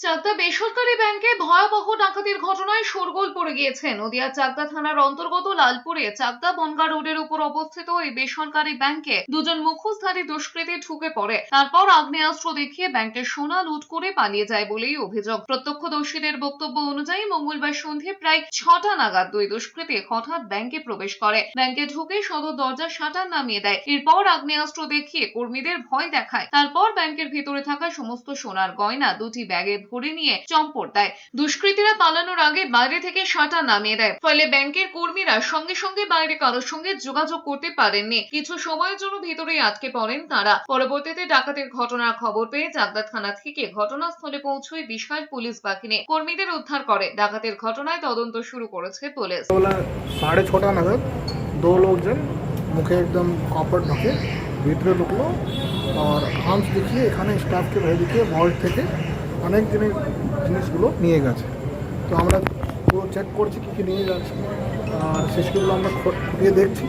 চাকদা বেসরকারি ব্যাংকে ভয়াবহ ডাকাতির ঘটনায় শোরগোল পড়ে গিয়েছে। নদিয়া চাকদা থানার অন্তর্গত লালপুরে চাকদা বনগা রোডের উপর অবস্থিত এই বেসরকারি ব্যাংকে দুজন মুখোশধারী দুষ্কৃতী ঢুকে পড়ে। তারপর আগ্নেয়াস্ত্র দেখিয়ে ব্যাংকের সোনা লুট করে পালিয়ে যায় বলেই অভিযোগ। প্রত্যক্ষদর্শীদের বক্তব্য অনুযায়ী মঙ্গলবার সন্ধে প্রায় ছটা নাগাদ দুই দুষ্কৃতী হঠাৎ ব্যাংকে প্রবেশ করে। ব্যাংকে ঢুকে সদর দরজার শাটার নামিয়ে দেয়। এরপর আগ্নেয়াস্ত্র দেখিয়ে কর্মীদের ভয় দেখায়। তারপর ব্যাংকের ভিতরে থাকা সমস্ত সোনার গয়না, দুটি ব্যাগে ধরে নিয়ে চম্পট দেয়। দুষ্কৃতীরা পালানোর আগে বাইরে থেকে শাটা নামিয়ে দেয়। ফলে ব্যাংকের কর্মীরা সঙ্গে সঙ্গে বাইরে কারোর সঙ্গে যোগাযোগ করতে পারেননি। কিছু সময়ের জন্য ভেতরেই আটকে পড়েন তারা। পরবর্তীতে ডাকাতের ঘটনার খবর পেয়ে চাকদা থানা থেকে ঘটনাস্থলে পৌঁছয় বিশাল পুলিশ বাহিনী। কর্মীদের উদ্ধার করে। ডাকাতের ঘটনায় তদন্ত শুরু করেছে পুলিশ। সাড়ে ছটা নাগাদ দু লোকজন মুখে একদম কপট ঢুকে, ভিতরে ঢুকলো, আর হামস দেখিয়ে এখানে স্টাফকে ভেবে দেখিয়ে ভল্ট থেকে অনেক দিনের জিনিসগুলো নিয়ে গেছে। তো আমরা পুরো চেক করছি কী কী নিয়ে যাচ্ছে। আর সেগুলো আমরা খো- খুঁটিয়ে দেখছি